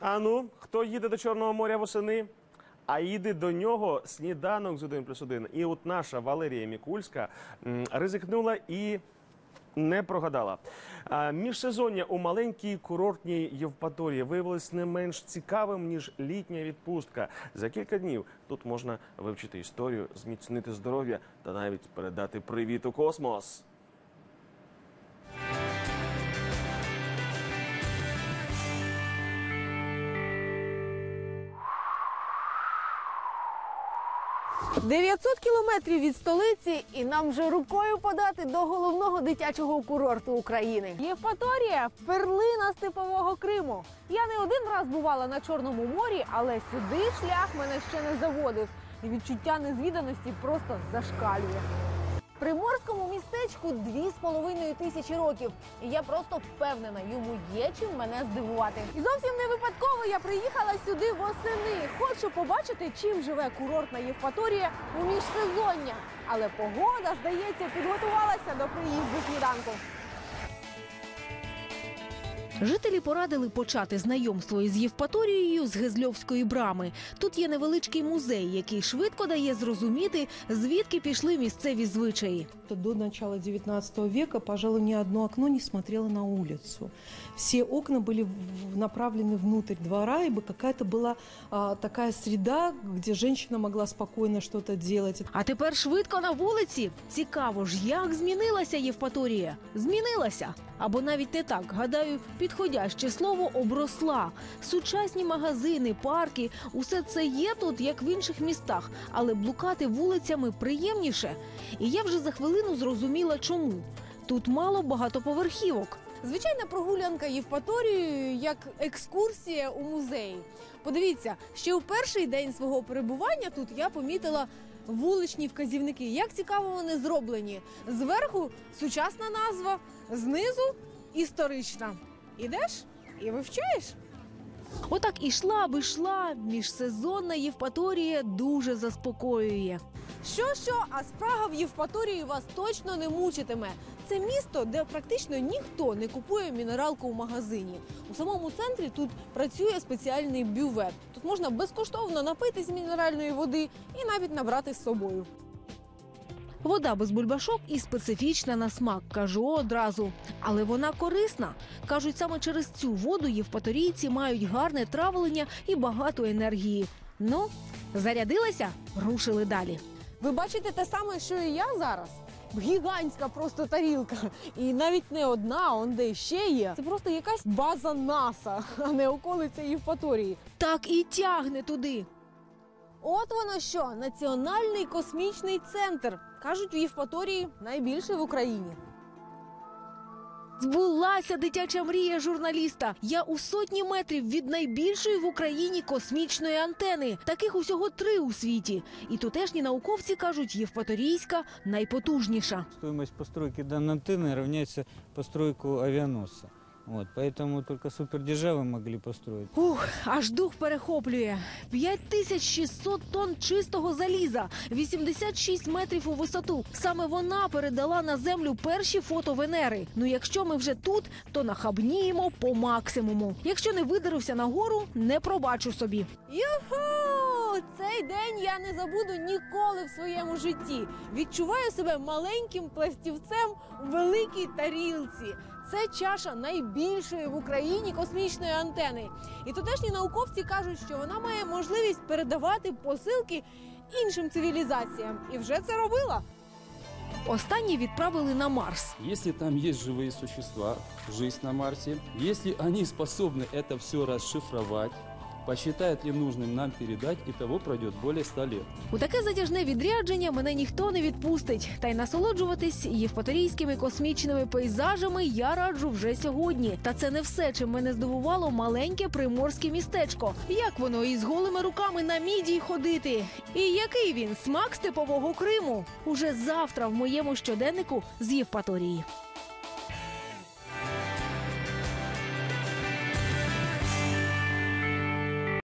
А ну, хто їде до Чорного моря восени? А їде до нього сніданок з 1 плюс 1. І от наша Валерія Мікульська ризикнула і не прогадала. Міжсезоння у маленькій курортній Євпаторії виявилось не менш цікавим, ніж літня відпустка. За кілька днів тут можна вивчити історію, зміцнити здоров'я та навіть передати привіт у космос. – 900 кілометрів від столиці, і нам вже рукою подати до головного дитячого курорту України. Євпаторія – перлина степового Криму. Я не один раз бувала на Чорному морі, але сюди шлях мене ще не заводив. І відчуття незвіданості просто зашкалює. Приморському містечку дві з половиною тисячі років, і я просто впевнена, йому є чим мене здивувати. І зовсім не випадково я приїхала сюди восени. Хочу побачити, чим живе курортна Євпаторія у міжсезоння. Але погода, здається, підготувалася до приїзду сніданку. Жителі порадили почати знайомство із Євпаторією з Гезльовської брами. Тут є невеличкий музей, який швидко дає зрозуміти, звідки пішли місцеві звичаї. До начала XIX века, пожалуй, ни одно окно не смотрело на улицу. Все окна были в- направлены внутрь двора, ибо какая-то была а, такая среда, где женщина могла спокойно что-то делать. А тепер швидко на вулиці. Цікаво ж, як змінилася Євпаторія? Змінилася. Або навіть не так. Гадаю, підходяще слово обросла. Сучасні магазини, парки усе це є тут, як в інших містах, але блукати вулицями приємніше. І я вже за хвилину зрозуміла, чому. Тут мало багатоповерхівок. Звичайна прогулянка Євпаторією як екскурсія у музеї. Подивіться, ще у перший день свого перебування тут я помітила вуличні вказівники. Як цікаво вони зроблені. Зверху сучасна назва, знизу історична. Ідеш і вивчаєш. Отак ішла би йшла, міжсезонна Євпаторія дуже заспокоює. Що що, а спрага в Євпаторії вас точно не мучитиме. Це місто, де практично ніхто не купує мінералку в магазині. У самому центрі тут працює спеціальний бювет. Тут можна безкоштовно напитись мінеральної води і навіть набрати з собою. Вода без бульбашок і специфічна на смак, кажу одразу. Але вона корисна. Кажуть, саме через цю воду євпаторійці мають гарне травлення і багато енергії. Ну, зарядилася, рушили далі. Ви бачите те саме, що і я зараз. Гігантська просто тарілка. І навіть не одна, он де ще є. Це просто якась база НАСА, а не околиця Євпаторії. Так і тягне туди. От воно що, Національний космічний центр. Кажуть, в Євпаторії найбільше в Україні. Збулася дитяча мрія журналіста. Я у сотні метрів від найбільшої в Україні космічної антени. Таких усього три у світі. І тутешні науковці кажуть, Євпаторійська найпотужніша. Стоимость постройки данной антенны равняется постройку авианосца. Вот, поэтому только супердержавы могли построить. Ух, аж дух перехоплює. 5600 тонн чистого заліза, 86 метрів у висоту. Саме вона передала на землю перші фото Венери. Ну, якщо ми вже тут, то нахабніємо по максимуму. Якщо не видеруся нагору, не пробачу собі. Юху! Цей день я не забуду ніколи в своєму житті. Відчуваю себе маленьким пластівцем у великій тарілці. Це чаша найбільшої в Україні космічної антени. І тутешні науковці кажуть, що вона має можливість передавати посилки іншим цивілізаціям. І вже це робила. Останні відправили на Марс. Если там есть живые существа, жизнь на Марсе, если они способны это все расшифровать, посчитают ли нужным нам передать, и того пройдет более 100 лет. У таке затяжне відрядження мене ніхто не відпустить. Та й насолоджуватись євпаторійськими космічними пейзажами я раджу вже сьогодні. Та це не все, чим мене здивувало маленьке приморське містечко. Як воно із голими руками на мідії ходити? І який він смак степового Криму? Уже завтра в моєму щоденнику з Євпаторії.